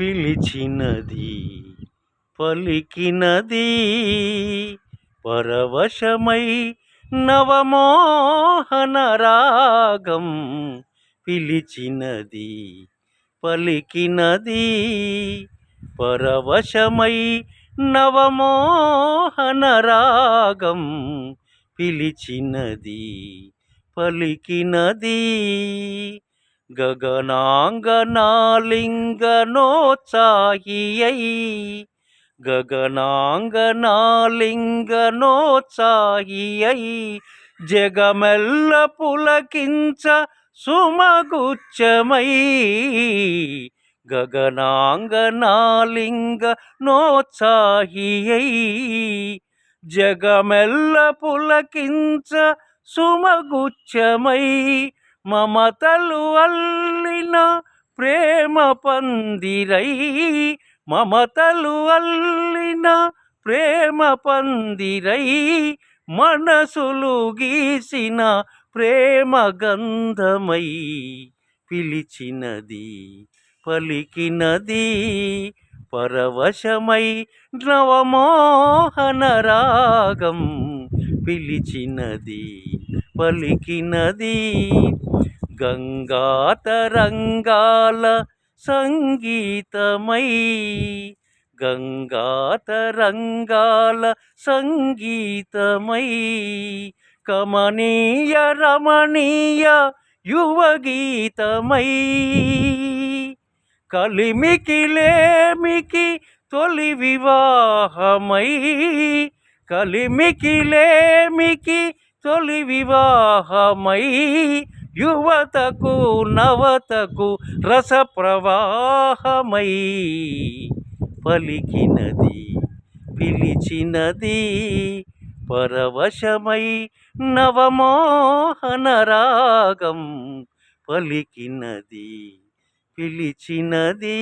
పిలిచినది పలికినది పరవశమై నవమోహన రాగం పిలిచినది పలికినది పరవశమై నవమోహన రాగం పిలిచినది పలికినది గగనాంగనాలింగనోత్సాహియై గగనాంగనాలింగనోత్సాహియై జగమెల్ల పులకించ సుమగుచ్చమై. గగనాంగనాలింగ నోత్సాహియై జగమెల్ల పులకించ సుమగుచ్చమై. మమతలు అల్లిన ప్రేమ పందిరై మమతలు అల్లిన ప్రేమ పందిరై మనసులు గీసిన ప్రేమ గంధమై పిలిచినది పలికినది పరవశమై నవమోహన రాగం పిలిచినది. పలికినది. గంగా తరంగాల సంగీతమై. గంగా తరంగాల సంగీతమై. కమనీయ రమణీయ యువగీతమై. కలిమికి లేమికి తొలి వివాహమై. కలిమికి లేమికి తొలి వివాహమై యువతకు నవతకు రస ప్రవాహమై పలికినది పిలిచినది పరవశమై నవమోహన రాగం పలికినది పిలిచినది.